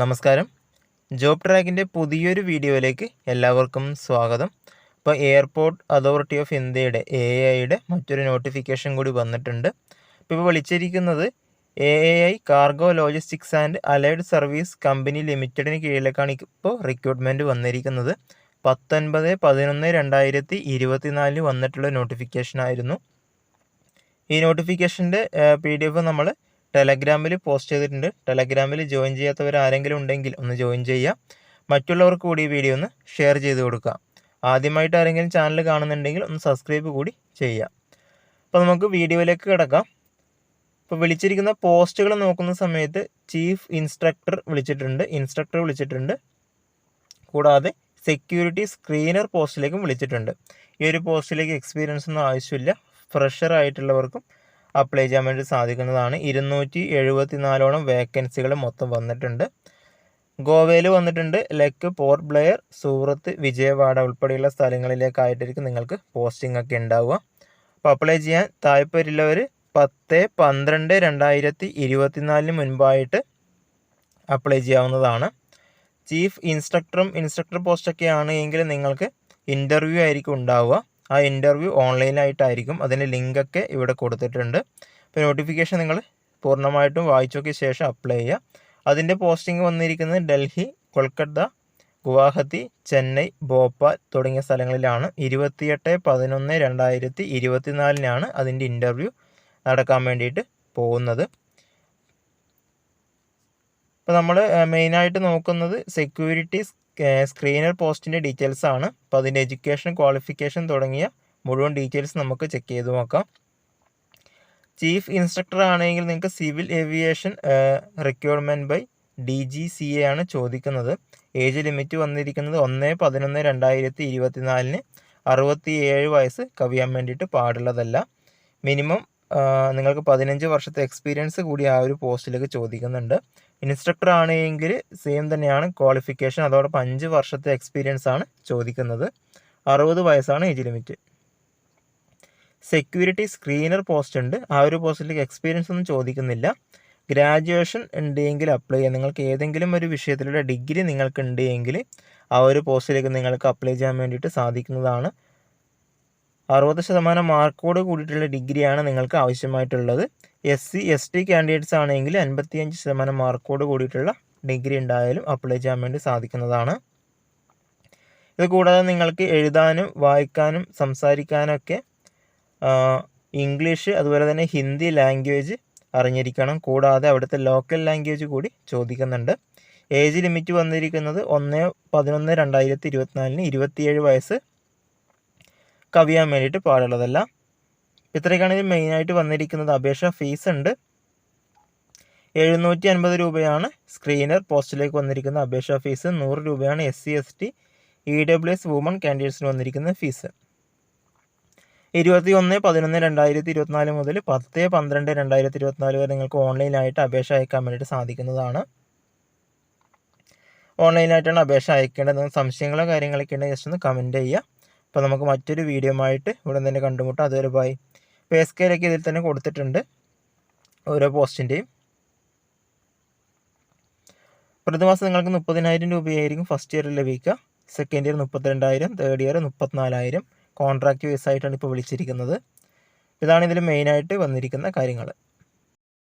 നമസ്കാരം. ജോബ് ട്രാക്കിന്റെ പുതിയൊരു വീഡിയോയിലേക്ക് എല്ലാവർക്കും സ്വാഗതം. ഇപ്പോൾ എയർപോർട്ട് അതോറിറ്റി ഓഫ് ഇന്ത്യയുടെ എ ഐയുടെ മറ്റൊരു നോട്ടിഫിക്കേഷൻ കൂടി വന്നിട്ടുണ്ട്. ഇപ്പോൾ ഇപ്പോൾ വിളിച്ചിരിക്കുന്നത് A I cargo logistics and allied service company ലിമിറ്റഡിന് കീഴിലേക്കാണ് ഇപ്പോൾ റിക്രൂട്ട്മെന്റ് വന്നിരിക്കുന്നത്. പത്തൊൻപത് പതിനൊന്ന് രണ്ടായിരത്തി ഇരുപത്തിനാലിന് വന്നിട്ടുള്ള നോട്ടിഫിക്കേഷൻ ആയിരുന്നു ഈ നോട്ടിഫിക്കേഷന്റെ പി ഡി എഫ് നമ്മൾ ടെലഗ്രാമിൽ പോസ്റ്റ് ചെയ്തിട്ടുണ്ട്. ടെലഗ്രാമിൽ ജോയിൻ ചെയ്യാത്തവർ ആരെങ്കിലും ഉണ്ടെങ്കിൽ ഒന്ന് ജോയിൻ ചെയ്യുക മറ്റുള്ളവർക്ക് കൂടി ഈ വീഡിയോ ഒന്ന് ഷെയർ ചെയ്ത് കൊടുക്കുക ആദ്യമായിട്ട് ആരെങ്കിലും ചാനൽ കാണുന്നുണ്ടെങ്കിൽ ഒന്ന് സബ്സ്ക്രൈബ് കൂടി ചെയ്യുക അപ്പോൾ നമുക്ക് വീഡിയോയിലേക്ക് കിടക്കാം. ഇപ്പോൾ വിളിച്ചിരിക്കുന്ന പോസ്റ്റുകൾ നോക്കുന്ന സമയത്ത് ചീഫ് ഇൻസ്ട്രക്ടർ വിളിച്ചിട്ടുണ്ട്. ഇൻസ്ട്രക്ടർ വിളിച്ചിട്ടുണ്ട്. കൂടാതെ സെക്യൂരിറ്റി സ്ക്രീനർ പോസ്റ്റിലേക്കും വിളിച്ചിട്ടുണ്ട്. ഈ ഒരു പോസ്റ്റിലേക്ക് എക്സ്പീരിയൻസ് ഒന്നും ആവശ്യമില്ല. ഫ്രഷർ ആയിട്ടുള്ളവർക്കും അപ്ലൈ ചെയ്യാൻ വേണ്ടി സാധിക്കുന്നതാണ്. ഇരുന്നൂറ്റി എഴുപത്തി നാലോളം വേക്കൻസികൾ മൊത്തം വന്നിട്ടുണ്ട്. ഗോവയിൽ വന്നിട്ടുണ്ട്. ലെക്ക് പോർട്ട് ബ്ലെയർ സൂറത്ത് വിജയവാഡ ഉൾപ്പെടെയുള്ള സ്ഥലങ്ങളിലേക്കായിട്ടായിരിക്കും നിങ്ങൾക്ക് പോസ്റ്റിംഗ് ഒക്കെ ഉണ്ടാവുക. അപ്പോൾ അപ്ലൈ ചെയ്യാൻ താല്പര്യമുള്ളവർ പത്ത് പന്ത്രണ്ട് രണ്ടായിരത്തി ഇരുപത്തിനാലിന് മുൻപായിട്ട് അപ്ലൈ ചെയ്യാവുന്നതാണ്. ചീഫ് ഇൻസ്ട്രക്ടറും ഇൻസ്ട്രക്ടർ പോസ്റ്റൊക്കെ ആണ് എങ്കിൽ നിങ്ങൾക്ക് ഇന്റർവ്യൂ ആയിരിക്കും ഉണ്ടാവുക. ആ ഇന്റർവ്യൂ ഓൺലൈനായിട്ടായിരിക്കും അതിന്റെ ലിങ്കൊക്കെ ഇവിടെ കൊടുത്തിട്ടുണ്ട്. അപ്പോൾ നോട്ടിഫിക്കേഷൻ നിങ്ങൾ പൂർണമായിട്ടും വായിച്ചൊക്കെ ശേഷം അപ്ലൈ ചെയ്യുക. അതിന്റെ പോസ്റ്റിംഗ് വന്നിരിക്കുന്നത് ഡൽഹി കൊൽക്കത്ത ഗുവാഹത്തി ചെന്നൈ ഭോപ്പാൽ തുടങ്ങിയ സ്ഥലങ്ങളിലാണ്. ഇരുപത്തിയെട്ട് പതിനൊന്ന് രണ്ടായിരത്തി ഇരുപത്തിനാലിനാണ് അതിന്റെ ഇന്റർവ്യൂ നടക്കാൻ വേണ്ടിയിട്ട് പോകുന്നത്. ഇപ്പോൾ നമ്മൾ മെയിനായിട്ട് നോക്കുന്നത് സെക്യൂരിറ്റി സ്ക്രീനർ പോസ്റ്റിന്റെ ഡീറ്റെയിൽസ് ആണ്. അപ്പോൾ അതിന്റെ എഡ്യൂക്കേഷൻ ക്വാളിഫിക്കേഷൻ തുടങ്ങിയ മുഴുവൻ ഡീറ്റെയിൽസ് നമുക്ക് ചെക്ക് ചെയ്ത് നോക്കാം. ചീഫ് ഇൻസ്ട്രക്ടർ ആണെങ്കിൽ നിങ്ങൾക്ക് civil aviation requirement by D G C A ആണ് ചോദിക്കുന്നത്. ഏജ് ലിമിറ്റ് വന്നിരിക്കുന്നത് ഒന്ന് പതിനൊന്ന് രണ്ടായിരത്തി ഇരുപത്തിനാലിന് അറുപത്തി ഏഴ് വയസ്സ് കവിയാൻ വേണ്ടിയിട്ട് പാടുള്ളതല്ല. മിനിമം നിങ്ങൾക്ക് പതിനഞ്ച് വർഷത്തെ എക്സ്പീരിയൻസ് കൂടി ആ ഒരു പോസ്റ്റിലേക്ക് ചോദിക്കുന്നുണ്ട്. ഇൻസ്ട്രക്ടർ ആണെങ്കിൽ സെയിം തന്നെയാണ് ക്വാളിഫിക്കേഷൻ അതോടൊപ്പം അഞ്ച് വർഷത്തെ എക്സ്പീരിയൻസ് ആണ് ചോദിക്കുന്നത്. അറുപത് വയസ്സാണ് age limit security screener post ഉണ്ട്. ആ ഒരു പോസ്റ്റിലേക്ക് എക്സ്പീരിയൻസ് ഒന്നും ചോദിക്കുന്നില്ല. ഗ്രാജുവേഷൻ ഉണ്ടെങ്കിൽ അപ്ലൈ ചെയ്യാം. നിങ്ങൾക്ക് ഏതെങ്കിലും ഒരു വിഷയത്തിലുള്ള ഡിഗ്രി നിങ്ങൾക്ക് ഉണ്ടെങ്കിൽ ആ ഒരു പോസ്റ്റിലേക്ക് നിങ്ങൾക്ക് അപ്ലൈ ചെയ്യാൻ വേണ്ടിയിട്ട് സാധിക്കുന്നതാണ് അറുപത് ശതമാനം മാർക്കോട് കൂടിയിട്ടുള്ള ഡിഗ്രിയാണ് നിങ്ങൾക്ക് ആവശ്യമായിട്ടുള്ളത്. S C S T candidates ആണെങ്കിൽ അൻപത്തിയഞ്ച് ശതമാനം മാർക്കോട് കൂടിയിട്ടുള്ള ഡിഗ്രി ഉണ്ടായാലും അപ്ലൈ ചെയ്യാൻ വേണ്ടി സാധിക്കുന്നതാണ്. ഇത് കൂടാതെ നിങ്ങൾക്ക് എഴുതാനും വായിക്കാനും സംസാരിക്കാനൊക്കെ ഇംഗ്ലീഷ് അതുപോലെ തന്നെ ഹിന്ദി ലാംഗ്വേജ് അറിഞ്ഞിരിക്കണം. കൂടാതെ അവിടുത്തെ ലോക്കൽ ലാംഗ്വേജ് കൂടി ചോദിക്കുന്നുണ്ട്. ഏജ് ലിമിറ്റ് വന്നിരിക്കുന്നത് ഒന്ന് പതിനൊന്ന് രണ്ടായിരത്തി ഇരുപത്തിനാലിന് ഇരുപത്തിയേഴ് വയസ്സ് കവിയാൻ വേണ്ടിയിട്ട് പാടുള്ളതല്ല ഇത്രയൊക്കെയാണ് ഇത് മെയിനായിട്ട് വന്നിരിക്കുന്നത്. അപേക്ഷ ഫീസ് ഉണ്ട്. എഴുന്നൂറ്റി അൻപത് രൂപയാണ് സ്ക്രീനർ പോസ്റ്റിലേക്ക് വന്നിരിക്കുന്ന അപേക്ഷാ ഫീസ് നൂറ് രൂപയാണ് S C S T E W S women കാൻഡിഡേറ്റ്സിന് വന്നിരിക്കുന്ന ഫീസ് ഇരുപത്തി ഒന്ന് പതിനൊന്ന് രണ്ടായിരത്തി ഇരുപത്തിനാല് മുതൽ പത്ത് പന്ത്രണ്ട് രണ്ടായിരത്തി ഇരുപത്തിനാല് വരെ നിങ്ങൾക്ക് ഓൺലൈനായിട്ട് അപേക്ഷ അയക്കാൻ വേണ്ടിയിട്ട് സാധിക്കുന്നതാണ്. ഓൺലൈനായിട്ടാണ് അപേക്ഷ അയക്കേണ്ടത്. സംശയങ്ങളോ കാര്യങ്ങളൊക്കെ ഉണ്ടെങ്കിൽ ജസ്റ്റ് ഒന്ന് കമന്റ് ചെയ്യുക. അപ്പോൾ നമുക്ക് മറ്റൊരു വീഡിയോ ആയിട്ട് ഇവിടെ തന്നെ കണ്ടുമുട്ടാം. അതുവരെ ബൈ പേ സ്കെയിലൊക്കെ ഇതിൽ തന്നെ കൊടുത്തിട്ടുണ്ട് ഓരോ പോസ്റ്റിന്റെയും പ്രതിമാസം നിങ്ങൾക്ക് മുപ്പതിനായിരം രൂപയായിരിക്കും ഫസ്റ്റ് ഇയറിൽ ലഭിക്കുക. സെക്കൻഡ് ഇയർ മുപ്പത്തിരണ്ടായിരം തേർഡ് ഇയർ മുപ്പത്തിനാലായിരം. കോൺട്രാക്റ്റ് ബേസ് ആയിട്ടാണ് ഇപ്പോൾ വിളിച്ചിരിക്കുന്നത്. ഇതാണ് ഇതിൽ മെയിനായിട്ട് വന്നിരിക്കുന്ന കാര്യങ്ങൾ